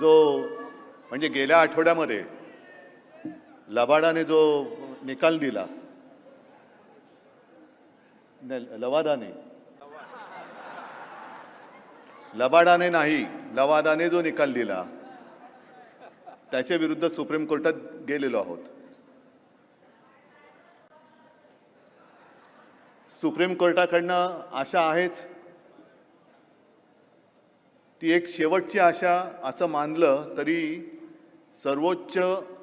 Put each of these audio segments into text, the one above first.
जो म्हणजे गेल्या आठवड्यामध्ये लबाडाने जो निकाल दिला लवादाने. लबाडाने नाही लवादाने जो निकाल दिला त्याच्या विरुद्ध सुप्रीम कोर्टात गेलेलो आहोत. सुप्रीम कोर्टाकडनं आशा आहेच ती एक शेवटची आशा असं मानलं तरी सर्वोच्च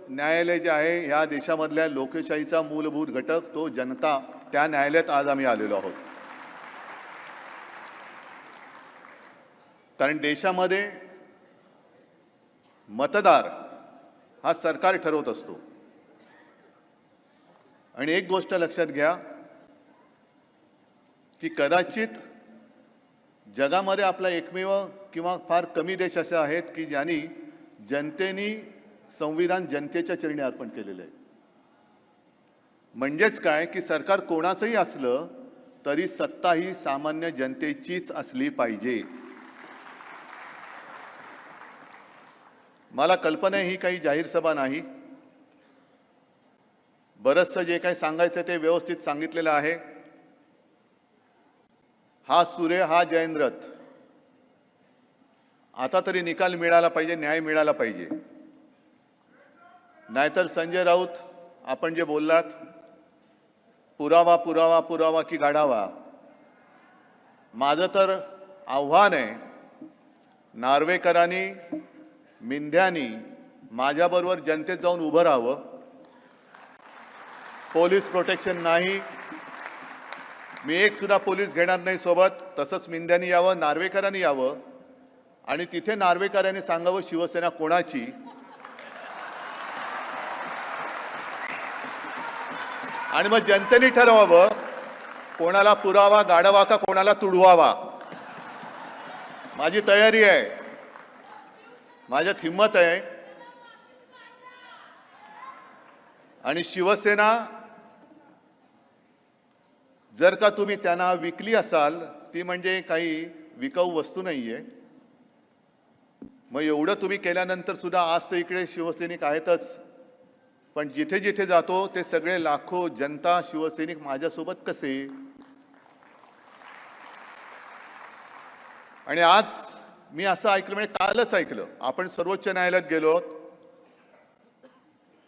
न्यायालय जे आहे ह्या देशामधल्या लोकशाहीचा मूलभूत घटक तो जनता त्या न्यायालयात आज आम्ही आलेलो आहोत. कारण देशामध्ये मतदार हा सरकार ठरवत असतो. आणि एक गोष्ट लक्षात घ्या की कदाचित जगामध्ये आपला एकमेव किंवा फार कमी देश असे आहेत की ज्यांनी जनतेनी संविधान जनतेच्या चरणी अर्पण केलेलं आहे. म्हणजेच काय की सरकार कोणाचंही असलं तरी सत्ता ही सामान्य जनतेचीच असली पाहिजे. मला कल्पना ही काही जाहीर सभा नाही. बरंचसं जे काही सांगायचं ते व्यवस्थित सांगितलेलं आहे. हा सूर्य हा जयंद्रथ आता तरी निकाल मिळाला पाहिजे न्याय मिळाला पाहिजे. नाहीतर संजय राऊत आपण जे बोललात पुरावा पुरावा पुरावा की गाढावा. माझं तर आव्हान आहे नार्वेकरांनी मिंध्यानी माझ्याबरोबर जनतेत जाऊन उभं राहावं. पोलीस प्रोटेक्शन नाही. मी एक सुद्धा पोलीस घेणार नाही सोबत तसंच मिंध्यानी यावं नार्वेकरांनी यावं. आणि तिथे नार्वेकरांनी सांगावं शिवसेना कोणाची? आणि मग जनतेने ठरवावं कोणाला पुरावा गाडवा का कोणाला तुडवावा? माझी तयारी आहे. माझ्यात हिंमत आहे. आणि शिवसेना जर का तुम्ही त्यांना विकली असाल ती म्हणजे काही विकाऊ वस्तू नाहीये. मग एवढं तुम्ही केल्यानंतर सुद्धा आज तर इकडे शिवसैनिक आहेतच. पण जिथे जिथे जातो ते सगळे लाखो जनता शिवसैनिक माझ्यासोबत कसे? आणि आज मी असं ऐकलं म्हणजे कालच ऐकलं. आपण सर्वोच्च न्यायालयात गेलो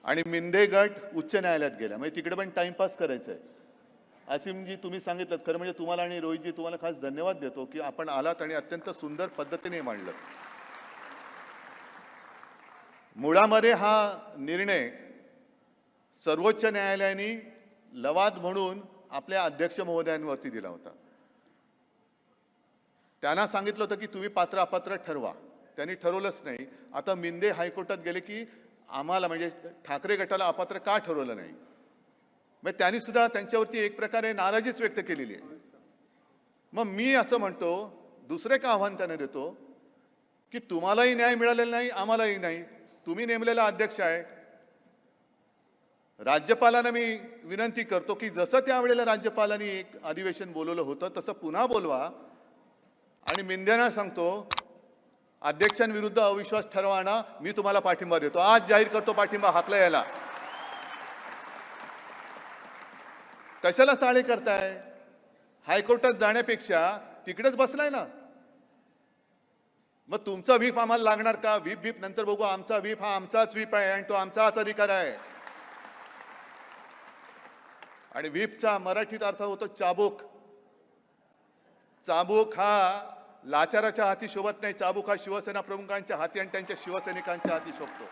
आणि मिंदे गट उच्च न्यायालयात गेला. म्हणजे तिकडे पण टाइमपास करायचं आहे असिमजी तुम्ही सांगितलं खरं म्हणजे तुम्हाला आणि रोहितजी तुम्हाला खास धन्यवाद देतो की आपण आलात आणि अत्यंत सुंदर पद्धतीने मांडलं. मुळामध्ये हा निर्णय सर्वोच्च न्यायालयाने लवाद म्हणून आपल्या अध्यक्ष महोदयांवरती दिला होता. त्यांना सांगितलं होतं की तुम्ही पात्र अपात्र ठरवा. त्यांनी ठरवलंच नाही. आता मिंदे हायकोर्टात गेले की आम्हाला म्हणजे ठाकरे गटाला अपात्र का ठरवलं नाही? मग त्यांनी सुद्धा त्यांच्यावरती एक प्रकारे नाराजीच व्यक्त केलेली आहे. मग मी असं म्हणतो दुसरे का आव्हान त्यांना देतो? की तुम्हालाही न्याय मिळालेला नाही आम्हालाही नाही. तुम्ही नेमलेला अध्यक्ष आहे. राज्यपालांना मी विनंती करतो की जसं त्यावेळेला राज्यपालांनी एक अधिवेशन बोलवलं होतं तसं पुन्हा बोलवा. आणि मिंद्यांना सांगतो अध्यक्षांविरुद्ध अविश्वास ठरवाना मी तुम्हाला पाठिंबा देतो. आज जाहीर करतो पाठिंबा हाकला यायला कशाला चाळे करताय हायकोर्टात जाण्यापेक्षा तिकडेच बसलाय ना. मग तुमचा व्हीप आम्हाला लागणार का? व्हीप व्हीप नंतर बघू. आमचा व्हीप हा आमचाच व्हीप आहे आणि तो आमचाच अधिकार आहे. आणि व्हीपचा मराठीत अर्थ होतो चाबूक. चाबूक हा लाचाराच्या हाती शोभत नाही. चाबूक हा शिवसेना प्रमुखांच्या हाती आणि त्यांच्या शिवसैनिकांच्या हाती शोभतो.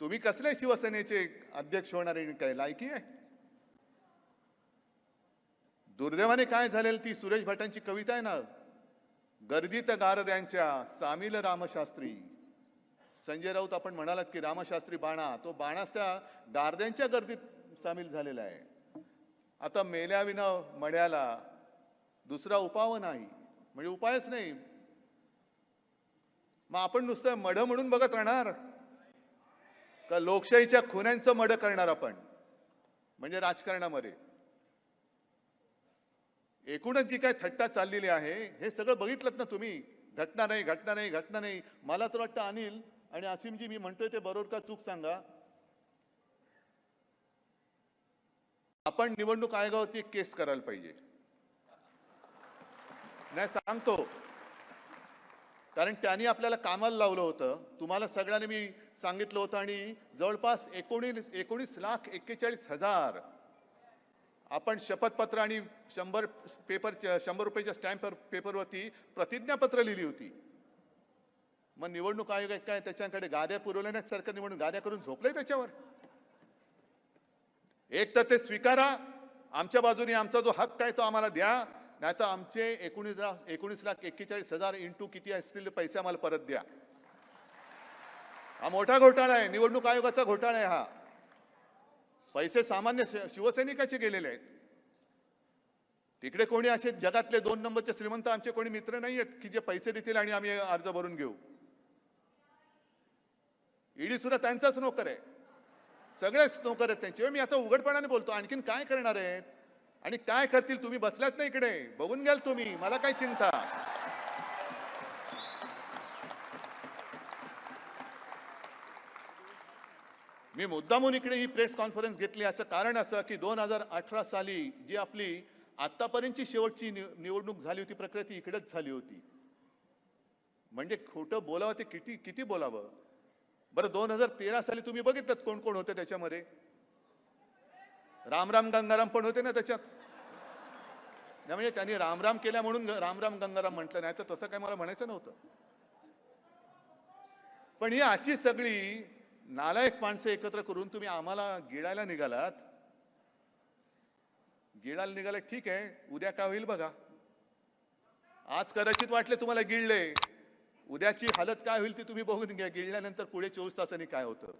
तुम्ही कसले शिवसेनेचे अध्यक्ष होणार आणि काय लायकी आहे? दुर्दैवाने काय झालेलं ती सुरेश भटांची कविता आहे ना? गर्दीत गारद्यांच्या सामील रामशास्त्री. संजय राऊत आपण म्हणालात की रामशास्त्री बाणा तो बाणास त्या गारद्यांच्या गर्दीत सामील झालेला आहे. आता मेल्याविना मड्याला दुसरा उपाव नाही म्हणजे उपायच नाही. मग आपण नुसतं मढ म्हणून बघत राहणार? का लोकशाहीच्या खुन्यांचं मड करणार आपण? म्हणजे राजकारणामध्ये. एकूणच जी काय थट्टा चाललेली आहे हे सगळं बघितलं ना तुम्ही? घटना नाही घटना नाही घटना नाही. मला तर वाटतं अनिल आणि असीमजी मी म्हणतोय ते बरोबर का चूक सांगा? आपण निवडणूक आयोगावरती एक केस करायला पाहिजे. नाही सांगतो. कारण त्यांनी आपल्याला कामाला लावलं होतं. तुम्हाला सगळ्यांनी मी सांगितलं होतं आणि जवळपास एकोणीस एकोणीस लाख एक्केचाळीस हजार आपण शपथपत्र आणि शंभर पेपर शंभर रुपयाच्या स्टॅम्प पेपरवरती प्रतिज्ञापत्र लिहिली होती. मग निवडणूक आयोग आहे काय त्याच्याकडे गाद्या पुरवल्या नाही सरकार निवडणूक गाद्या करून झोपलंय त्याच्यावर. एक तर ते स्वीकारा आमच्या बाजूने आमचा जो हक्क आहे तो आम्हाला द्या नाही तर आमचे एकोणीस लाख एकोणीस लाख एक्केचाळीस हजार इंटू किती असतील पैसे आम्हाला परत द्या. हा मोठा घोटाळा आहे निवडणूक आयोगाचा घोटाळा आहे हा. पैसे सामान्य शिवसैनिकाचे गेलेले आहेत. तिकडे कोणी असे जगातले दोन नंबरचे श्रीमंत आमचे कोणी मित्र नाही आहेत की जे पैसे देतील आणि आम्ही अर्ज भरून घेऊ. ईडी सुद्धा त्यांचाच नोकर आहे. सगळेच नोकर आहेत त्यांचे. मी आता उघडपणाने बोलतो आणखीन काय करणार आहेत? आणि काय करतील? तुम्ही बसलात ना इकडे. बघून घ्याल तुम्ही. मला काय चिंता. मी मुद्दामून इकडे ही प्रेस कॉन्फरन्स घेतली. याचं कारण असं की दोन हजार अठरा साली जी आपली आत्तापर्यंतची शेवटची निव- निवडणूक झाली होती प्रक्रिया ती इकडेच झाली होती. म्हणजे खोटं बोलावं ते किती किती बोलावं? बरं दोन हजार तेरा साली तुम्ही बघितलं कोण कोण होते त्याच्यामध्ये? रामराम गंगाराम पण होते ना त्याच्यात? नाही म्हणजे त्यांनी रामराम केल्या म्हणून रामराम गंगाराम म्हटलं. नाही तर तसं काय मला म्हणायचं नव्हतं. पण ही अशी सगळी नालायक माणसं एकत्र करून तुम्ही आम्हाला गिळायला निघालात. गिळायला निघाला ठीक आहे उद्या काय होईल बघा. आज कदाचित वाटले तुम्हाला गिळले. उद्याची हालत काय होईल ती तुम्ही बघून घ्या. गिळल्यानंतर पुढे चोवीस तासांनी काय होतं?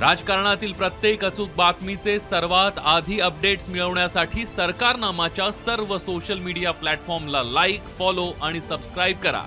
राजकारणातील प्रत्येक अचूक बातमीचे सर्वात आधी अपडेट्स मिळवण्यासाठी सरकारनामाच्या सर्व सोशल मीडिया प्लॅटफॉर्मला लाईक फॉलो आणि सबस्क्राईब करा.